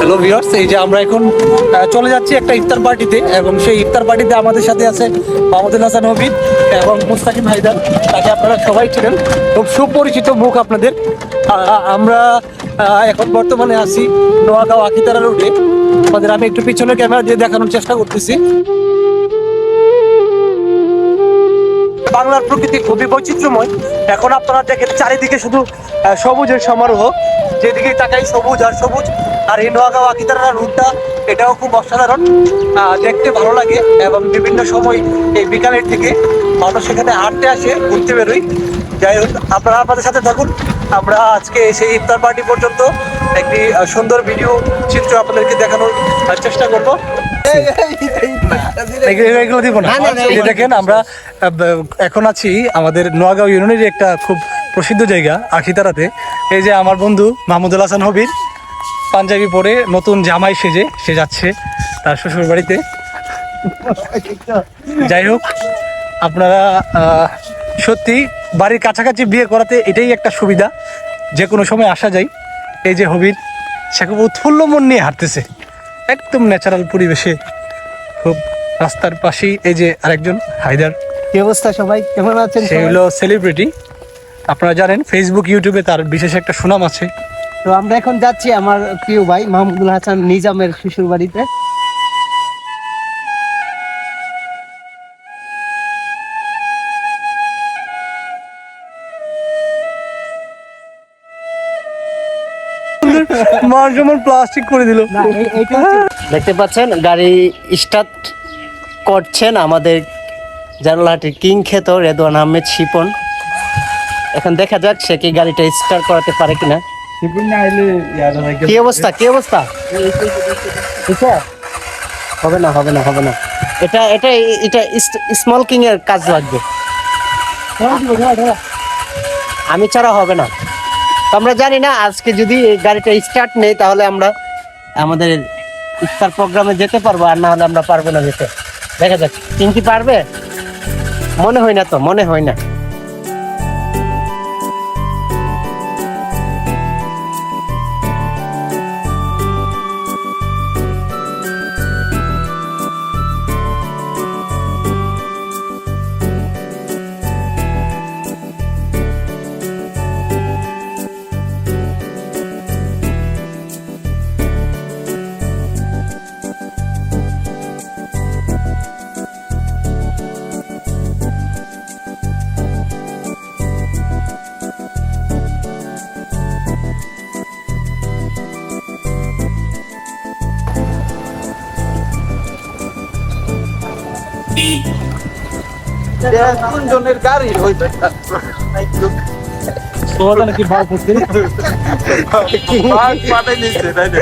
Hello viewers এই যে আমরা এখন চলে যাচ্ছি একটা ইফতার পার্টিতে এবং সেই ইফতার পার্টিতে আমাদের সাথে আছে মাহমুদুল হাসান হবিব এবং মুস্তাকিম হায়দার। তাকে আপনারা সবাই ছিলেন খুব সুপরিচিত মুখ আপনাদের। আমরা এখন বর্তমানে আছি নোয়াগাঁও আকিতারা রোডে। আমাদের আমি একটু পিছনে ক্যামেরা দিয়ে দেখানোর চেষ্টা করতেছি। বাংলার প্রকৃতি খুবই বৈচিত্র্যময়। এখন আপনারা দেখেন চারিদিকে শুধু সবুজের সমারোহ। যেদিকে তাকাই সবুজ আর সবুজ। আর এই নোয়াগাঁও আকিতারা রুটটা, এটাও খুব অসাধারণ। দেখতে ভালো লাগে এবং বিভিন্ন সময় এই বিকালের থেকে মানুষ এখানে হাঁটতে আসে, ঘুরতে বেরোই যাই হোক, আপনারা আপনাদের সাথে থাকুন। আমরা আজকে সেই ইফতার পার্টি পর্যন্ত একটি সুন্দর ভিডিও, চিত্র আপনাদেরকে দেখানোর চেষ্টা করব। এগুলো এগুলো দিব না। দেখেন আমরা এখন আছি আমাদের নোয়াগাঁও ইউনিয়নের একটা খুব প্রসিদ্ধ জায়গা আখিতারাতে। এই যে আমার বন্ধু মাহমুদুল হাসান হবির পাঞ্জাবি পরে নতুন জামাই সেজে সে যাচ্ছে তার শ্বশুর বাড়িতে যাই হোক আপনারা সত্যি বাড়ির কাছাকাছি বিয়ে করাতে এটাই একটা সুবিধা। যে কোনো সময় আসা যায়। এই যে হবির সে খুব উৎফুল্ল মন নিয়ে হাঁটতেছে। একদম ন্যাচারাল পরিবেশে খুব রাস্তার পাশেই এই যে আরেকজন হায়দার। কি অবস্থা সবাই? কেমন আছেন সে হলো সেলিব্রিটি আপনারা জানেন ফেসবুক ইউটিউবে তার বিশেষ একটা সুনাম আছে। তো আমরা এখন যাচ্ছি আমার প্রিয় ভাই মাহমুদুল হাসান নিজামের শ্বশুর বাড়িতে মান সম্মান প্লাস্টিক করে দিল। দেখতে পাচ্ছেন গাড়ি স্টার্ট করছেন আমাদের জানলাহাটির কিং খেত রেদওয়ান আহমেদ শিপন। এখন দেখা যাক সে কি গাড়িটা স্টার্ট করাতে পারে কিনা। কি অবস্থা কি অবস্থা? ঠিক আছে? হবে না হবে না হবে না। এটা এটা এটা স্মল কিং এর কাজ লাগবে। আমি ছাড়া হবে না। আমরা জানি না, আজকে যদি এই গাড়িটা স্টার্ট নেই, তাহলে আমরা আমাদের ইফতার প্রোগ্রামে যেতে পারব, আর না হলে আমরা পারব না যেতে। দেখা যাক তিনটি পারবে? মনে হয় না তো, মনে হয় না। জনের গাড়ি হইতে তোমাদের নাকি ভাব করতে পাঠাই নিচ্ছে তাই না?